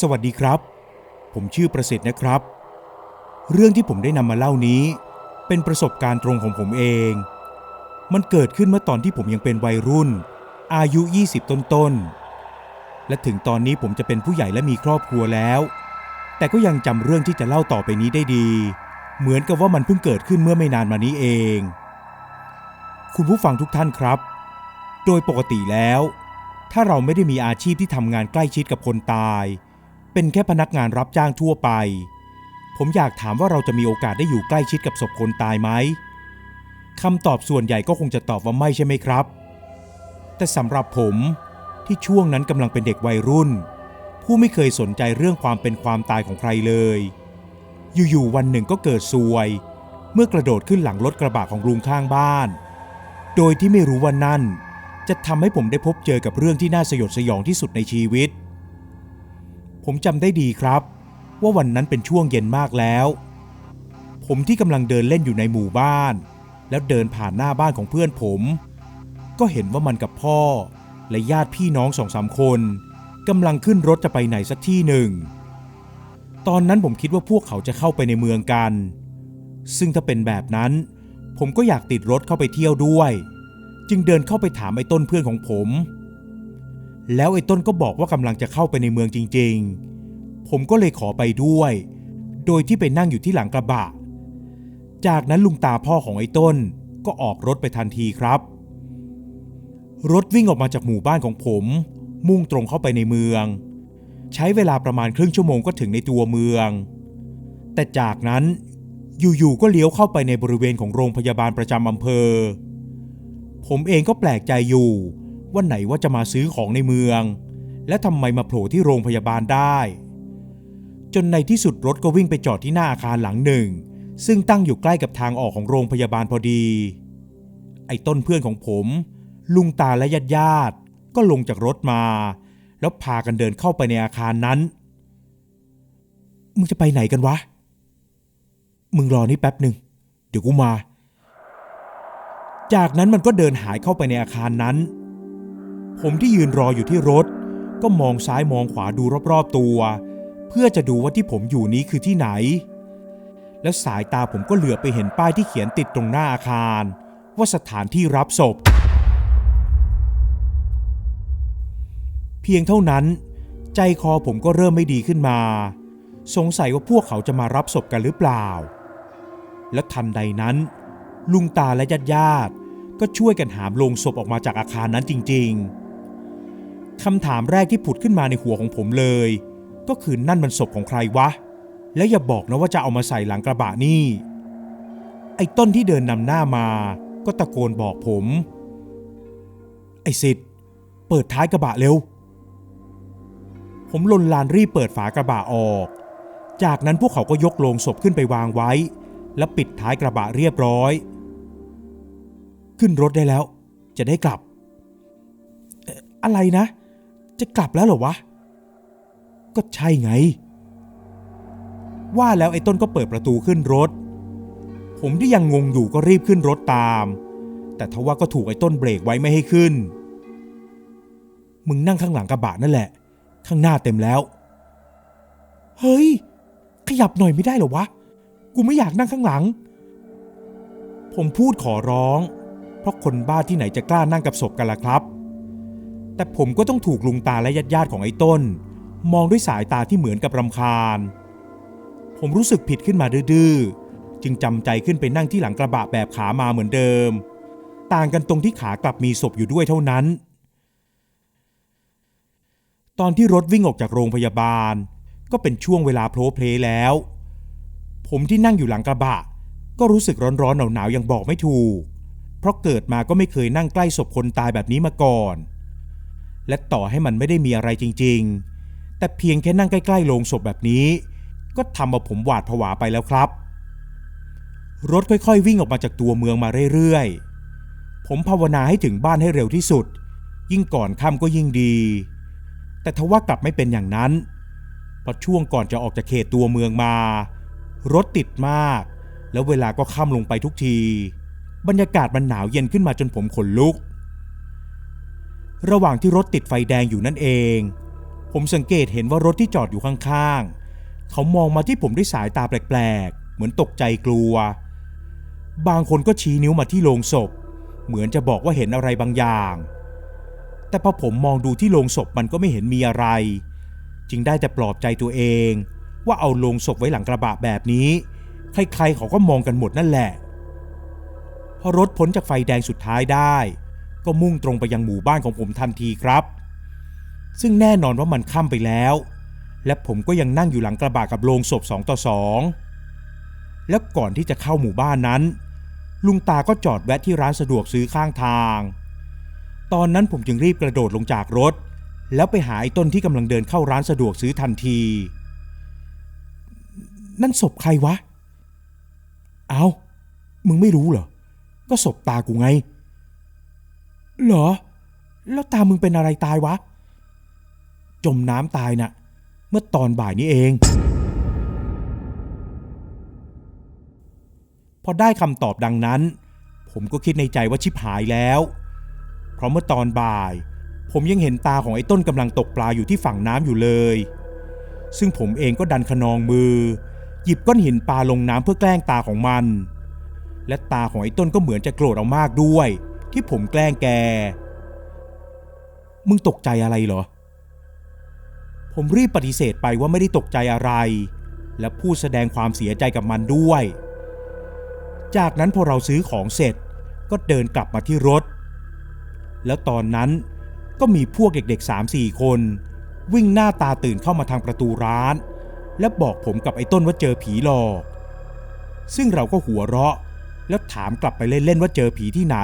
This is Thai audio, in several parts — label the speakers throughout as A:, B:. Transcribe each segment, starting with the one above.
A: สวัสดีครับ ผมชื่อประสิทธิ์นะครับ เรื่องที่ผมได้นำมาเล่านี้ เป็นประสบการณ์ตรงของผมเอง มันเกิดขึ้นเมื่อตอนที่ผมยังเป็นวัยรุ่น อายุ 20 ต้นๆ และถึงตอนนี้ผมจะเป็นผู้ใหญ่และมีครอบครัวแล้ว แต่ก็ยังจำเรื่องที่จะเล่าต่อไปนี้ได้ดี เหมือนกับว่ามันเพิ่งเกิดขึ้นเมื่อไม่นานมานี้เอง คุณผู้ฟังทุกท่านครับ โดยปกติแล้วถ้าเราไม่ได้มีอาชีพที่ทำงานใกล้ชิดกับคนตาย เป็นแค่พนักงานรับจ้างทั่วไป ผมอยากถามว่าเราจะมีโอกาสได้อยู่ใกล้ชิดกับศพคนตายไหมคำตอบส่วนใหญ่ก็คงจะตอบว่าไม่ใช่ไหมครับ แต่สำหรับผมที่ช่วงนั้นกำลังเป็นเด็กวัยรุ่น ผู้ไม่เคยสนใจเรื่องความเป็นความตายของใครเลย อยู่ๆวันหนึ่งก็เกิดซวย เมื่อกระโดดขึ้นหลังรถกระบะของลุงข้างบ้าน โดยที่ไม่รู้ว่านั่น จะทำให้ผมได้พบเจอกับเรื่องที่น่าสยดสยองที่สุดในชีวิต ผมจำได้ดีครับ ว่าวันนั้นเป็นช่วงเย็นมากแล้ว ผมที่กำลังเดินเล่นอยู่ในหมู่บ้าน แล้วเดินผ่านหน้าบ้านของเพื่อนผม ก็เห็นว่ามันกับพ่อ และญาติพี่น้องสองสามคนกำลังขึ้นรถจะไปไหนสักที่หนึ่ง ตอนนั้นผมคิดว่าพวกเขาจะเข้าไปในเมืองกัน ซึ่งถ้าเป็นแบบนั้น ผมก็อยากติดรถเข้าไปเที่ยวด้วย จึงเดินเข้าไปถามไอ้ต้นเพื่อนของผม แล้วไอ้ต้นก็บอกว่ากำลังจะเข้าไปในเมืองจริง ๆ ผมก็เลยขอไปด้วย โดยที่ไปนั่งอยู่ที่หลังกระบะ จากนั้นลุงตาพ่อของไอ้ต้นก็ออกรถไปทันทีครับ รถวิ่งออกมาจากหมู่บ้านของผม มุ่งตรงเข้าไปในเมือง ใช้เวลาประมาณครึ่งชั่วโมงก็ถึงในตัวเมือง แต่จากนั้นอยู่ๆก็เลี้ยวเข้าไปในบริเวณของโรงพยาบาลประจำอำเภอ ผมเองก็แปลกใจอยู่ ว่าไหนว่าจะมาซื้อของในเมือง และทำไมมาโผล่ที่โรงพยาบาลได้ จนในที่สุดรถก็วิ่งไปจอดที่หน้าอาคารหลังหนึ่ง ซึ่งตั้งอยู่ใกล้กับทางออกของโรงพยาบาลพอดี ไอ้ต้นเพื่อนของผม ลุงตาและญาติญาติก็ลงจากรถมา แล้วพากันเดินเข้าไปในอาคารนั้น มึงจะไปไหนกันวะ มึงรอนี่แป๊บหนึ่งเดี๋ยวกูมา จากนั้นมันก็เดินหายเข้าไปในอาคารนั้น ผมที่ยืนรออยู่ที่รถ ก็มองซ้ายมองขวาดูรอบๆตัว เพื่อจะดูว่าที่ผมอยู่นี้คือที่ไหน แล้วสายตาผมก็เหลือไปเห็นป้ายที่เขียนติดตรงหน้าอาคาร ว่าสถานที่รับศพ เพียงเท่านั้น ใจคอผมก็เริ่มไม่ดีขึ้นมา สงสัยว่าพวกเขาจะมารับศพกันหรือเปล่า และทันใดนั้น ลุงตาและญาติญาติๆก็ช่วยกันหามลงศพออกมาจากอาคารนั้นจริง ๆ คำถามแรกที่ผุดขึ้นมาในหัวของผมเลย ก็คือนั่นมันศพของใครวะ แล้วอย่าบอกนะว่าจะเอามาใส่หลังกระบะนี่ ไอ้ต้นที่เดินนำหน้ามา ก็ตะโกนบอกผม ไอ้สิทธิ์เปิดท้ายกระบะเร็ว ผมลนลานรีบเปิดฝากระบะออก จากนั้นพวกเขาก็ยกโลงศพขึ้นไปวางไว้ และปิดท้ายกระบะเรียบร้อย ขึ้นรถได้แล้ว จะได้กลับอะไรนะ จะกลับแล้วเหรอวะ ก็ใช่ไง ว่าแล้วไอ้ต้นก็เปิดประตูขึ้นรถ ผมที่ยังงงอยู่ก็รีบขึ้นรถตาม แต่ทว่าก็ถูกไอ้ต้นเบรกไว้ไม่ให้ขึ้น มึงนั่งข้างหลังกระบะนั่นแหละ ข้างหน้าเต็มแล้ว เฮ้ย ขยับหน่อยไม่ได้เหรอวะ กูไม่อยากนั่งข้างหลัง ผมพูดขอร้อง เพราะคนบ้าที่ไหนจะกล้านั่งกับศพกันล่ะครับ แต่ผมก็ต้องถูกลุงตาและญาติญาติๆของไอ้ต้น มองด้วยสายตาที่เหมือนกับรำคาญ ผมรู้สึกผิดขึ้นมาดื้อจึงจำใจขึ้นไปนั่งที่หลังกระบะแบบขามาเหมือนเดิม ต่างกันตรงที่ขากลับมีศพอยู่ด้วยเท่านั้น ตอนที่รถวิ่งออกจากโรงพยาบาล ก็เป็นช่วงเวลาโพลเพลแล้ว ผมที่นั่งอยู่หลังกระบะ ก็รู้สึกร้อนๆหนาวๆยังบอกไม่ถูก เพราะเกิดมาก็ไม่เคยนั่งใกล้ศพคนตายแบบนี้มาก่อน และต่อให้มันไม่ได้มีอะไรจริง ๆ แต่เพียงแค่นั่งใกล้ๆโลงศพแบบนี้ ก็ทำเอาผมหวาดผวาไปแล้วครับ รถค่อยๆ วิ่งออกมาจากตัวเมืองมาเรื่อยๆ ผมภาวนาให้ถึงบ้านให้เร็วที่สุด ยิ่งก่อนค่ำก็ยิ่งดี แต่ทว่ากลับไม่เป็นอย่างนั้นเพราะช่วงก่อนจะออกจากเขตตัวเมืองมา รถติดมาก แล้วเวลาก็ค่ำลงไปทุกที บรรยากาศมันหนาวเย็นขึ้นมาจนผมขนลุก ระหว่างที่รถติดไฟแดงอยู่นั่นเอง ผมสังเกตเห็นว่ารถที่จอดอยู่ข้างๆ เขามองมาที่ผมด้วยสายตาแปลกๆ เหมือนตกใจกลัว บางคนก็ชี้นิ้วมาที่โลงศพ เหมือนจะบอกว่าเห็นอะไรบางอย่าง แต่พอผมมองดูที่โลงศพมันก็ไม่เห็นมีอะไร จึงได้แต่ปลอบใจตัวเอง ว่าเอาโลงศพไว้หลังกระบะแบบนี้ ใครๆเขาก็มองกันหมดนั่นแหละพอรถพ้นจากไฟแดงสุดท้ายได้ ก็มุ่งตรงไปยังหมู่บ้านของผมทันทีครับ ซึ่งแน่นอนว่ามันค่ำไปแล้ว และผมก็ยังนั่งอยู่หลังกระบะกับโลงศพสองต่อสองแล้วก่อนที่จะเข้าหมู่บ้านนั้น ลุงตาก็จอดแวะที่ร้านสะดวกซื้อข้างทาง ตอนนั้นผมจึงรีบกระโดดลงจากรถ แล้วไปหาไอ้ต้นที่กำลังเดินเข้าร้านสะดวกซื้อทันที นั่นศพใครวะ เอ้ามึงไม่รู้เหรอ ก็ศพตากูไง เหรอ แล้วตามึงเป็นอะไรตายวะ จมน้ำตายน่ะ เมื่อตอนบ่ายนี้เอง พอได้คำตอบดังนั้น ผมก็คิดในใจว่าชิบหายแล้ว เพราะเมื่อตอนบ่าย ผมยังเห็นตาของไอ้ต้นกำลังตกปลาอยู่ที่ฝั่งน้ำอยู่เลย ซึ่งผมเองก็ดันขนองมือ หยิบก้อนหินปลาลงน้ำเพื่อแกล้งตาของมัน และตาของไอ้ต้นก็เหมือนจะโกรธเอามากด้วย ที่ผมแกล้งแก มึงตกใจอะไรเหรอ ผมรีบปฏิเสธไปว่าไม่ได้ตกใจอะไร และพูดแสดงความเสียใจกับมันด้วย จากนั้นพอเราซื้อของเสร็จก็เดินกลับมาที่รถ แล้วตอนนั้นก็มีพวกเด็กๆ3-4คน วิ่งหน้าตาตื่นเข้ามาทางประตูร้าน และบอกผมกับไอ้ต้นว่าเจอผีหลอก ซึ่งเราก็หัวเราะ แล้วถามกลับไปเล่นๆว่าเจอผีที่ไหน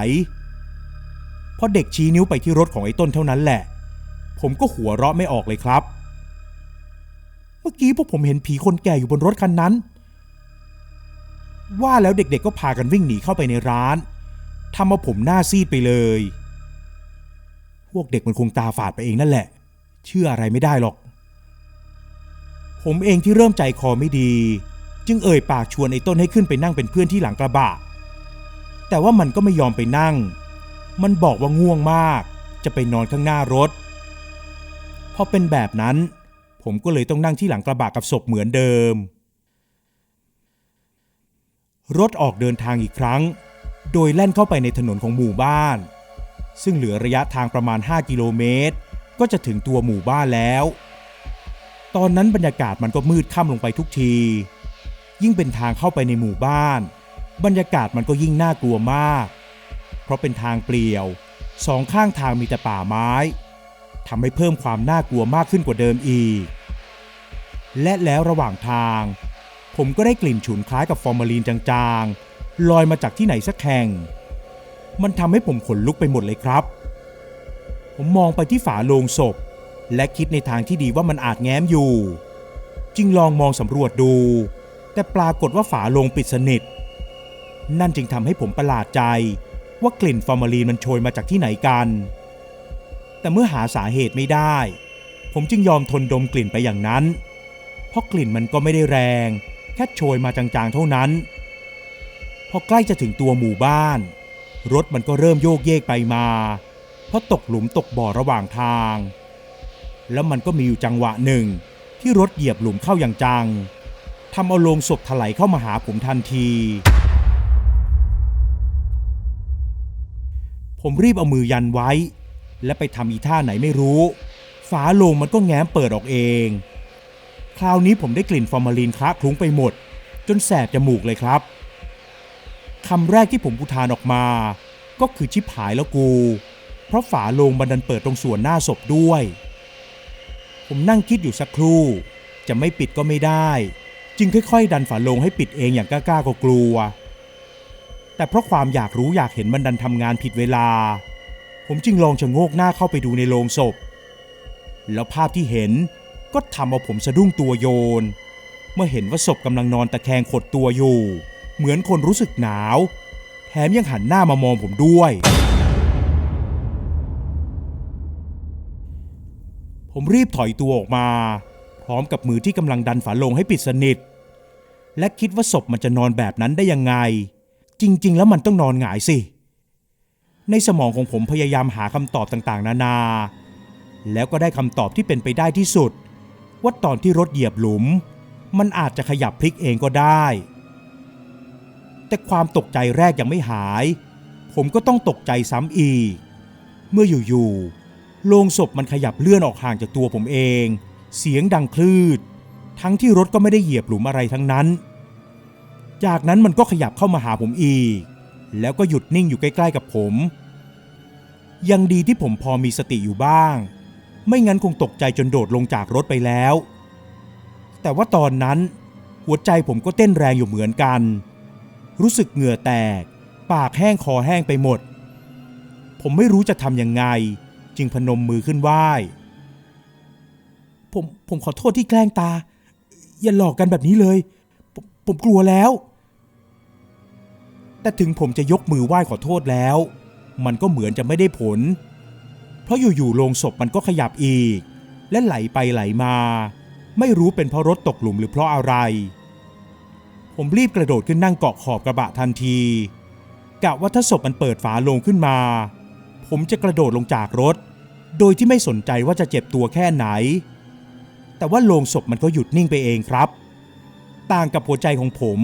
A: พอเด็กชี้นิ้วไปที่รถของไอ้ต้นเท่านั้นแหละ ผมก็หัวเราะไม่ออกเลยครับ เมื่อกี้พวกผมเห็นผีคนแก่อยู่บนรถคันนั้น ว่าแล้วเด็กๆก็พากันวิ่งหนีเข้าไปในร้านทำเอาผมหน้าซีดไปเลย พวกเด็กมันคงตาฝาดไปเองนั่นแหละ เชื่ออะไรไม่ได้หรอก ผมเองที่เริ่มใจคอไม่ดี จึงเอ่ยปากชวนไอ้ต้นให้ขึ้นไปนั่งเป็นเพื่อนที่หลังกระบะแต่ว่ามันก็ไม่ยอมไปนั่ง มันบอกว่าง่วงมาก จะไปนอนข้างหน้ารถ พอเป็นแบบนั้น ผมก็เลยต้องนั่งที่หลังกระบะกับศพเหมือนเดิม รถออกเดินทางอีกครั้ง โดยแล่นเข้าไปในถนนของหมู่บ้าน ซึ่งเหลือระยะทางประมาณ 5 กิโลเมตร ก็จะถึงตัวหมู่บ้านแล้ว ตอนนั้นบรรยากาศมันก็มืดค่ำลงไปทุกที ยิ่งเป็นทางเข้าไปในหมู่บ้าน บรรยากาศมันก็ยิ่งน่ากลัวมาก ราะเป็นทางเปลี่ยวสองข้างทางมีแต่ป่าไม้ทำให้เพิ่มความน่ากลัวมากขึ้นกว่าเดิมอีก และแล้วระหว่างทาง ผมก็ได้กลิ่นฉุนคล้ายกับฟอร์มาลีนจางๆ ลอยมาจากที่ไหนสักแห่ง มันทำให้ผมขนลุกไปหมดเลยครับ ผมมองไปที่ฝาโลงศพ และคิดในทางที่ดีว่ามันอาจแง้มอยู่ จึงลองมองสำรวจดู แต่ปรากฏว่าฝาโลงปิดสนิท นั่นจึงทำให้ผมประหลาดใจ ว่ากลิ่นฟอร์มาลีนมันโชยมาจากที่ไหนกัน แต่เมื่อหาสาเหตุไม่ได้ ผมจึงยอมทนดมกลิ่นไปอย่างนั้น เพราะกลิ่นมันก็ไม่ได้แรง แค่โชยมาจางๆเท่านั้น พอใกล้จะถึงตัวหมู่บ้าน รถมันก็เริ่มโยกเยกไปมา เพราะตกหลุมตกบ่อระหว่างทาง แล้วมันก็มีอยู่จังหวะหนึ่ง ที่รถเหยียบหลุมเข้าอย่างจังทำเอาโลงศพถลายเข้ามาหาผมทันที ผมรีบเอามือยันไว้ และไปทำอีท่าไหนไม่รู้ ฝาโลงมันก็แง้มเปิดออกเอง คราวนี้ผมได้กลิ่นฟอร์มาลีนคละคลุ้งไปหมด จนแสบจมูกเลยครับคำแรกที่ผมอุทานออกมา ก็คือชิบหายแล้วกู เพราะฝาโลงบันดันเปิดตรงส่วนหน้าศพด้วย ผมนั่งคิดอยู่สักครู่ จะไม่ปิดก็ไม่ได้ จึงค่อย ๆ ดันฝาโลงให้ปิดเองอย่างกล้าๆก็กลัว แต่เพราะความอยากรู้อยากเห็นมันดันทำงานผิดเวลา ผมจึงลองชะโงกหน้าเข้าไปดูในโลงศพ แล้วภาพที่เห็นก็ทำเอาผมสะดุ้งตัวโยน เมื่อเห็นว่าศพกำลังนอนตะแคงขดตัวอยู่ เหมือนคนรู้สึกหนาว แถมยังหันหน้ามามองผมด้วย ผมรีบถอยตัวออกมา พร้อมกับมือที่กำลังดันฝาโลงให้ปิดสนิท และคิดว่าศพมันจะนอนแบบนั้นได้ยังไง จริง ๆ แล้วมันต้องนอนหงายสิ ในสมองของผมพยายามหาคำตอบต่างๆ นานา แล้วก็ได้คำตอบที่เป็นไปได้ที่สุด ว่าตอนที่รถเหยียบหลุม มันอาจจะขยับพลิกเองก็ได้ แต่ความตกใจแรกยังไม่หาย ผมก็ต้องตกใจซ้ำอีก เมื่ออยู่ๆโลงศพมันขยับเลื่อนออกห่างจากตัวผมเอง เสียงดังคลืด ทั้งที่รถก็ไม่ได้เหยียบหลุมอะไรทั้งนั้น จากนั้นมันก็ขยับเข้ามาหาผมอีก แล้วก็หยุดนิ่งอยู่ใกล้ๆกับผม ยังดีที่ผมพอมีสติอยู่บ้าง ไม่งั้นคงตกใจจนโดดลงจากรถไปแล้ว แต่ว่าตอนนั้น หัวใจผมก็เต้นแรงอยู่เหมือนกัน รู้สึกเหงื่อแตก ปากแห้งคอแห้งไปหมด ผมไม่รู้จะทำยังไง จึงพนมมือขึ้นไหว้ผมผมขอโทษที่แกล้งตา อย่าหลอกกันแบบนี้เลย ผมผมกลัวแล้ว แต่ถึงผมจะยกมือไหว้ขอโทษแล้ว มันก็เหมือนจะไม่ได้ผล เพราะอยู่ๆโลงศพมันก็ขยับอีก และไหลไปไหลมา ไม่รู้เป็นเพราะรถตกหลุมหรือเพราะอะไร ผมรีบกระโดดขึ้นนั่งเกาะขอบกระบะทันทีกะว่าถ้าศพมันเปิดฝาโลงขึ้นมา ผมจะกระโดดลงจากรถ โดยที่ไม่สนใจว่าจะเจ็บตัวแค่ไหน แต่ว่าโลงศพมันก็หยุดนิ่งไปเองครับ ต่างกับหัวใจของผม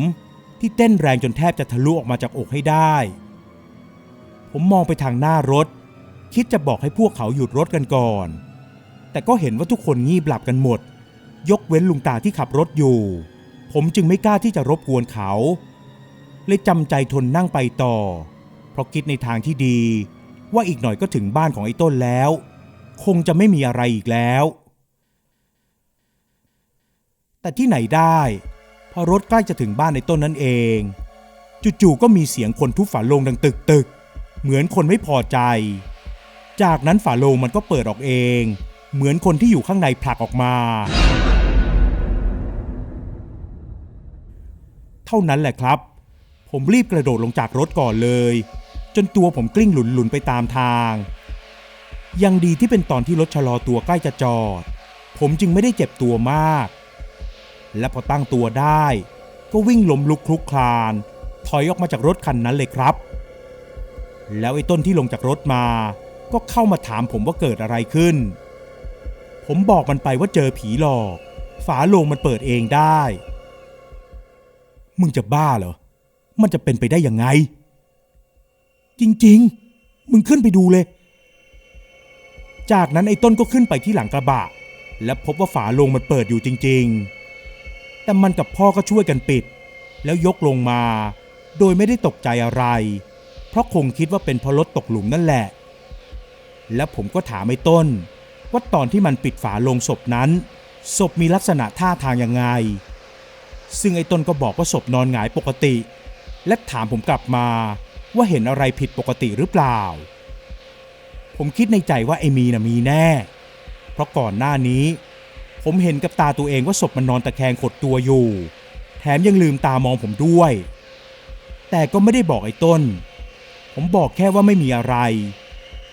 A: ที่เต้นแรงจนแทบจะทะลุออกมาจากอกให้ได้ ผมมองไปทางหน้ารถ คิดจะบอกให้พวกเขาหยุดรถกันก่อน แต่ก็เห็นว่าทุกคนงีบหลับกันหมด ยกเว้นลุงตาที่ขับรถอยู่ ผมจึงไม่กล้าที่จะรบกวนเขาเลยจำใจทนนั่งไปต่อ เพราะคิดในทางที่ดี ว่าอีกหน่อยก็ถึงบ้านของไอ้ต้นแล้ว คงจะไม่มีอะไรอีกแล้ว แต่ที่ไหนได้ อรถใกล้จะถึงบ้านไอ้ต้นนั่นเอง จู่ๆก็มีเสียงคนทุบฝาโลงดังตึกตึกๆเหมือนคนไม่พอใจ จากนั้นฝาโลงมันก็เปิดออกเอง เหมือนคนที่อยู่ข้างในผลักออกมา เท่านั้นแหละครับ ผมรีบกระโดดลงจากรถก่อนเลย จนตัวผมกลิ้งหลุนๆไปตามทาง ยังดีที่เป็นตอนที่รถชะลอตัวใกล้จะจอด ผมจึงไม่ได้เจ็บตัวมาก และพอตั้งตัวได้ ก็วิ่งล้มลุกคลุกคลาน ถอยออกมาจากรถคันนั้นเลยครับ แล้วไอ้ต้นที่ลงจากรถมา ก็เข้ามาถามผมว่าเกิดอะไรขึ้น ผมบอกมันไปว่าเจอผีหลอก ฝาโลงมันเปิดเองได้ มึงจะบ้าเหรอ มันจะเป็นไปได้ยังไง จริงๆ มึงขึ้นไปดูเลย จากนั้นไอ้ต้นก็ขึ้นไปที่หลังกระบะและพบว่าฝาโลงมันเปิดอยู่จริง ๆ แต่มันกับพ่อก็ช่วยกันปิด แล้วยกลงมา โดยไม่ได้ตกใจอะไร เพราะคงคิดว่าเป็นเพราะรถตกหลุมนั่นแหละ และผมก็ถามไอ้ต้น ว่าตอนที่มันปิดฝาลงศพนั้น ศพมีลักษณะท่าทางยังไง ซึ่งไอ้ต้นก็บอกว่าศพนอนหงายปกติ และถามผมกลับมาว่าเห็นอะไรผิดปกติหรือเปล่า ผมคิดในใจว่าไอ้มีน่ะมีแน่ เพราะก่อนหน้านี้ ผมเห็นกับตาตัวเองว่าศพมันนอนตะแคงขดตัวอยู่ แถมยังลืมตามองผมด้วย แต่ก็ไม่ได้บอกไอ้ต้น ผมบอกแค่ว่าไม่มีอะไร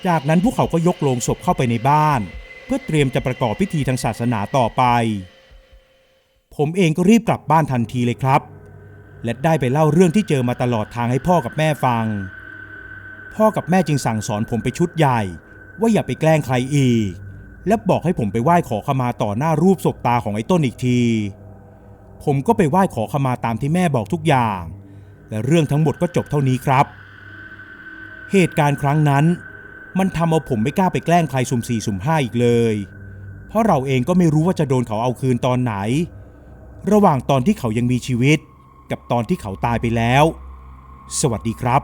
A: จากนั้นพวกเขาก็ยกโลงศพเข้าไปในบ้าน เพื่อเตรียมจะประกอบพิธีทางศาสนาต่อไป ผมเองก็รีบกลับบ้านทันทีเลยครับ และได้ไปเล่าเรื่องที่เจอมาตลอดทางให้พ่อกับแม่ฟัง พ่อกับแม่จึงสั่งสอนผมไปชุดใหญ่ ว่าอย่าไปแกล้งใครอีก และบอกให้ผมไปไหว้ขอขมาต่อหน้ารูปศพตาของไอ้ต้นอีกที ผมก็ไปไหว้ขอขมาตามที่แม่บอกทุกอย่าง และเรื่องทั้งหมดก็จบเท่านี้ครับ เหตุการณ์ครั้งนั้น มันทำเอาผมไม่กล้าไปแกล้งใครสุ่มสี่สุ่มห้าอีกเลย เพราะเราเองก็ไม่รู้ว่าจะโดนเขาเอาคืนตอนไหน ระหว่างตอนที่เขายังมีชีวิต กับตอนที่เขาตายไปแล้ว สวัสดีครับ